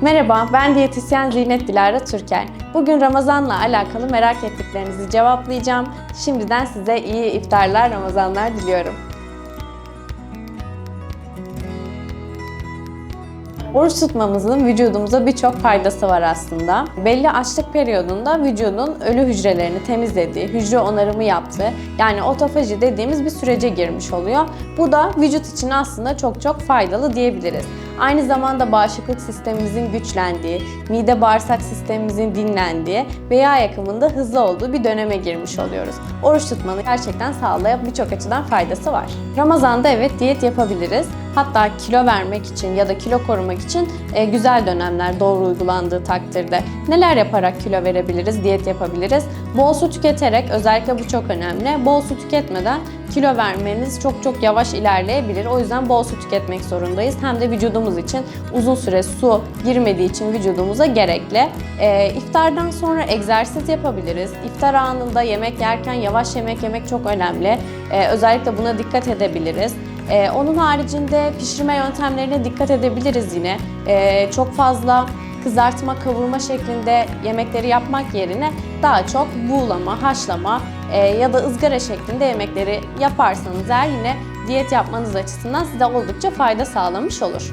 Merhaba, ben diyetisyen Zinet Dilara Türker. Bugün Ramazan'la alakalı merak ettiklerinizi cevaplayacağım. Şimdiden size iyi iftarlar, Ramazanlar diliyorum. Oruç tutmamızın vücudumuza birçok faydası var aslında. Belli açlık periyodunda vücudun ölü hücrelerini temizlediği, hücre onarımı yaptığı, yani otofaji dediğimiz bir sürece girmiş oluyor. Bu da vücut için aslında çok çok faydalı diyebiliriz. Aynı zamanda bağışıklık sistemimizin güçlendiği, mide bağırsak sistemimizin dinlendiği ve yağ yakımında hızlı olduğu bir döneme girmiş oluyoruz. Oruç tutmanın gerçekten sağlığa birçok açıdan faydası var. Ramazan'da evet diyet yapabiliriz. Hatta kilo vermek için ya da kilo korumak için e, güzel dönemler doğru uygulandığı takdirde. Neler yaparak kilo verebiliriz, diyet yapabiliriz? Bol su tüketerek, özellikle bu çok önemli. Bol su tüketmeden kilo vermeniz çok çok yavaş ilerleyebilir. O yüzden bol su tüketmek zorundayız. Hem de vücudumuz için uzun süre su girmediği için vücudumuza gerekli. E, iftardan sonra egzersiz yapabiliriz. İftar anında yemek yerken yavaş yemek yemek çok önemli. E, özellikle buna dikkat edebiliriz. Ee, onun haricinde pişirme yöntemlerine dikkat edebiliriz yine. Ee, çok fazla kızartma, kavurma şeklinde yemekleri yapmak yerine daha çok buğulama, haşlama e, ya da ızgara şeklinde yemekleri yaparsanız eğer yine diyet yapmanız açısından size oldukça fayda sağlamış olur.